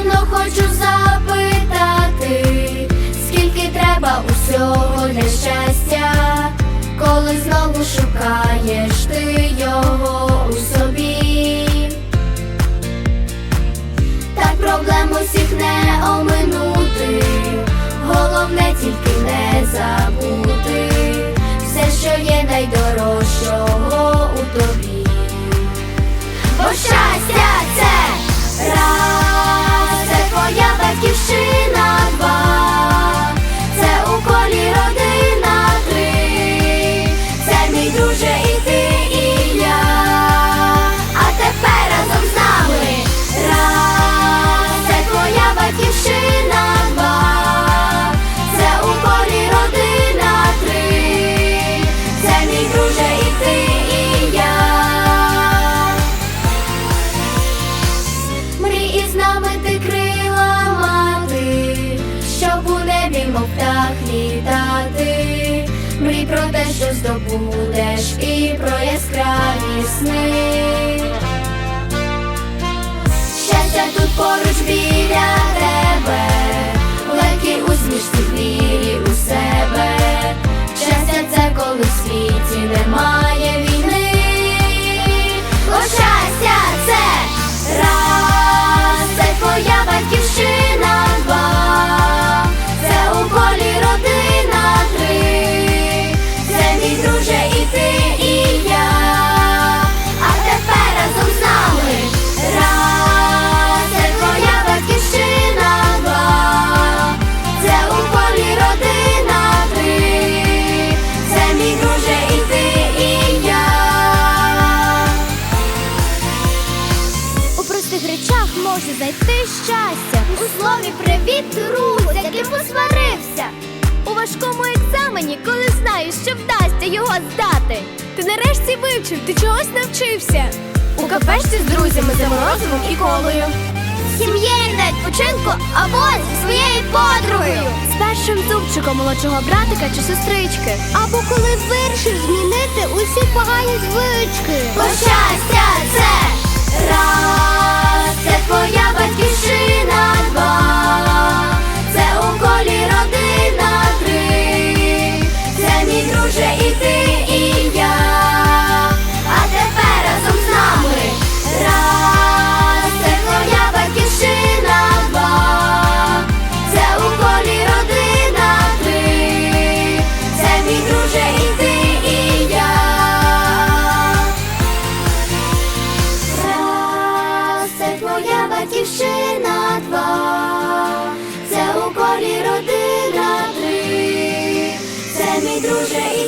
Даремно хочу запитати, скільки треба усього для щастя, коли знову шукаєш ти його. мов птах літати, мрій про те, що здобудеш, і про яскраві сни. Щастя тут пори. може зайти щастя у слові привіт, друг, з яким посварився. У важкому екзамені, коли знаєш, що вдасться його здати. Ти нарешті вивчив, ти чогось навчився. У кафешці з друзями за морозивом і колою. Сім'єю навіть починку або зі своєю подругою. З першим зубчиком молодшого братика чи сестрички. Або коли вирішив змінити усі погані звички. Бо щастя це рай. Music